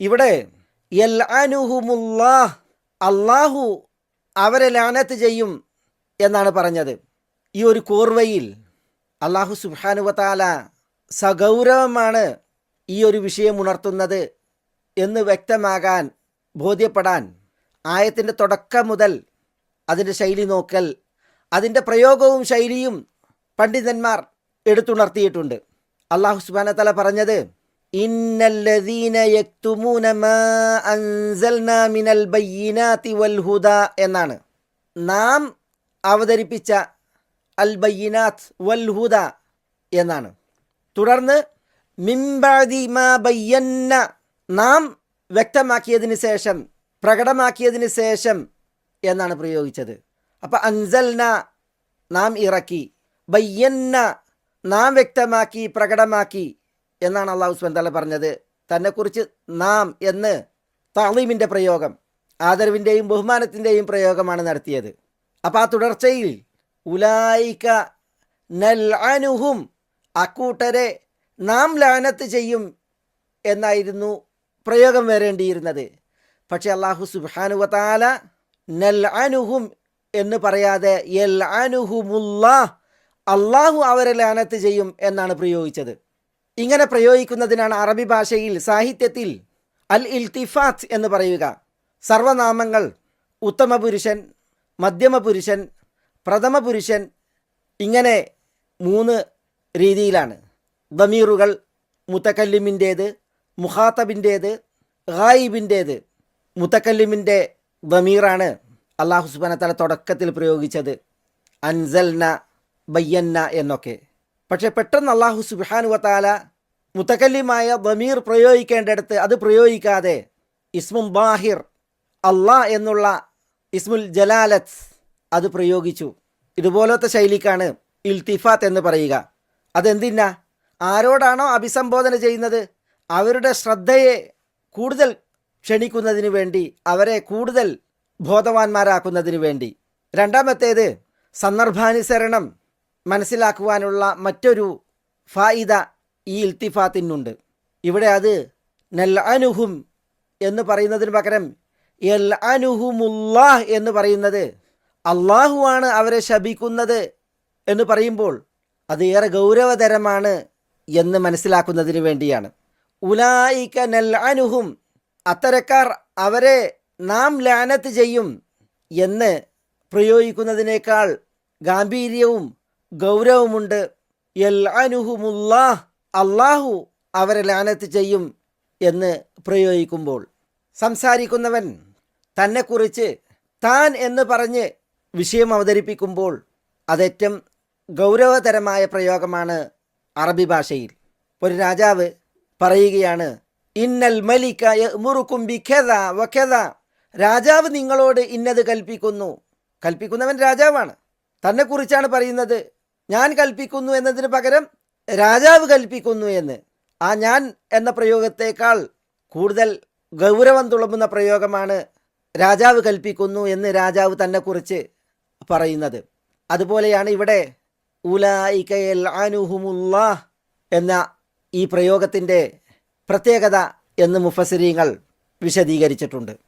ഇവിടെ അള്ളാഹു അവരെ ലാനത്ത് ചെയ്യും എന്നാണ് പറഞ്ഞത്. ഈ ഒരു കോർവയിൽ അള്ളാഹു സുബാനുവത്താല സഗൗരവമാണ് ഈ ഒരു വിഷയം ഉണർത്തുന്നത് എന്ന് വ്യക്തമാകാൻ ബോധ്യപ്പെടാൻ ആയത്തിന്റെ തുടക്കം മുതൽ അതിന്റെ ശൈലി നോക്കൽ അതിന്റെ പ്രയോഗവും ശൈലിയും പണ്ഡിതന്മാർ എടുത്തുണർത്തിയിട്ടുണ്ട്. അള്ളാഹു സുബാന തല പറഞ്ഞത് ഇന്നല്ലദീന الذين മാ അൻസൽനാ മിനൽ من വൽ والهدى എന്നാണ്. നാം അവതരിപ്പിച്ച അൽ ബയ്യിനാത്ത് വൽ എന്നാണ്. തുടർന്ന് മിംബാദി മാ ബയ്യന്ന നാം വ്യക്തമാക്കിയതിന് ശേഷം പ്രകടമാക്കിയതിന് ശേഷം എന്നാണ് പ്രയോഗിച്ചത്. അപ്പം അൻസൽന നാം ഇറക്കി ബയ്യന്ന നാം വ്യക്തമാക്കി പ്രകടമാക്കി എന്നാണ് അള്ളാഹു സുബന്താല പറഞ്ഞത്. തന്നെക്കുറിച്ച് നാം എന്ന് താളീമിന്റെ പ്രയോഗം ആദരവിന്റെയും ബഹുമാനത്തിന്റെയും പ്രയോഗമാണ് നടത്തിയത്. അപ്പോൾ ആ തുടർച്ചയിൽ ഉലായിക്ക നൽ അനുഹും അക്കൂട്ടരെ നാം ലാനത്ത് ചെയ്യും എന്നായിരുന്നു പ്രയോഗം വരേണ്ടിയിരുന്നത്. പക്ഷെ അള്ളാഹു സുബാനുവത്താല നൽ അനുഹും എന്ന് പറയാതെ എൽ അനുഹുമുല്ലാ അള്ളാഹു അവരെ ലാനത്ത് ചെയ്യും എന്നാണ് പ്രയോഗിച്ചത്. ഇങ്ങനെ പ്രയോഗിക്കുന്നതിനാണ് അറബി ഭാഷയിൽ സാഹിത്യത്തിൽ അൽ ഇൽത്തിഫാത്ത് എന്ന് പറയുക. സർവനാമങ്ങൾ ഉത്തമ പുരുഷൻ മധ്യമ പുരുഷൻ പ്രഥമ പുരുഷൻ ഇങ്ങനെ മൂന്ന് രീതിയിലാണ്. ദമീറുകൾ മുത്തക്കല്ലിമിന്റേത് മുഹാത്തബിന്റേത് ഖായിബിന്റേത് മുത്തക്കല്ലിമിന്റെ ദമീറാണ് അള്ളാഹു സുബാനത്തല തുടക്കത്തിൽ പ്രയോഗിച്ചത്. അൻസൽന ബയ്യന്ന എന്നൊക്കെ. പക്ഷെ പെട്ടെന്ന് അള്ളാഹു സുബാനുവത്താല മുത്തക്കല്ലിമായ ദമീർ പ്രയോഗിക്കേണ്ടടുത്ത് അത് പ്രയോഗിക്കാതെ ഇസ്മും ബാഹിർ അള്ളാ എന്നുള്ള ഇസ്മുൽ ജലാലത്ത് അത് പ്രയോഗിച്ചു. ഇതുപോലത്തെ ശൈലിക്കാണ് ഇൽത്തിഫാത്ത് എന്ന് പറയുക. അതെന്തിനാ? ആരോടാണോ അഭിസംബോധന ചെയ്യുന്നത് അവരുടെ ശ്രദ്ധയെ കൂടുതൽ ക്ഷണിക്കുന്നതിന് വേണ്ടി അവരെ കൂടുതൽ ബോധവാന്മാരാക്കുന്നതിന് വേണ്ടി. രണ്ടാമത്തേത് സന്ദർഭാനുസരണം. മനസ്സിലാക്കുവാനുള്ള മറ്റൊരു ഫായിദ ഈ ഇൽത്തിഫാത്തിനുണ്ട്. ഇവിടെ അത് നൽ അനുഹും എന്ന് പറയുന്നതിന് പകരം എൽ അനുഹുമുല്ലാഹ് എന്ന് പറയുന്നത് അള്ളാഹുവാണ് അവരെ ശപിക്കുന്നത് എന്ന് പറയുമ്പോൾ അത് ഏറെ ഗൗരവതരമാണ് എന്ന് മനസ്സിലാക്കുന്നതിന് വേണ്ടിയാണ്. ഉലായിക്ക നൽ അനുഹും അത്തരക്കാർ അവരെ നാം ലാനത്ത് ചെയ്യും എന്ന് പ്രയോഗിക്കുന്നതിനേക്കാൾ ഗാംഭീര്യവും ഗൗരവമുണ്ട്. എൽ അള്ളാഹു അവരെ ലാനത്ത് ചെയ്യും എന്ന് പ്രയോഗിക്കുമ്പോൾ സംസാരിക്കുന്നവൻ തന്നെക്കുറിച്ച് താൻ എന്ന് പറഞ്ഞ് വിഷയം അവതരിപ്പിക്കുമ്പോൾ അതേറ്റവും ഗൗരവതരമായ പ്രയോഗമാണ് അറബി ഭാഷയിൽ. ഒരു രാജാവ് പറയുകയാണ് ഇന്നൽ മലിക്ക മുറുക്കും ബിഖെത വഖെത രാജാവ് നിങ്ങളോട് ഇന്നത് കൽപ്പിക്കുന്നു. കൽപ്പിക്കുന്നവൻ രാജാവാണ്. തന്നെക്കുറിച്ചാണ് പറയുന്നത്. ഞാൻ കൽപ്പിക്കുന്നു എന്നതിന് പകരം രാജാവ് കൽപ്പിക്കുന്നു എന്ന്. ആ ഞാൻ എന്ന പ്രയോഗത്തേക്കാൾ കൂടുതൽ ഗൗരവം തുളമ്പുന്ന പ്രയോഗമാണ് രാജാവ് കൽപ്പിക്കുന്നു എന്ന് രാജാവ് തന്നെ കുറിച്ച് പറയുന്നത്. അതുപോലെയാണ് ഇവിടെ ഉലായിക്കയൽ എന്ന ഈ പ്രയോഗത്തിന്റെ പ്രത്യേകത എന്ന് മുഫസിരീങ്ങൾ വിശദീകരിച്ചിട്ടുണ്ട്.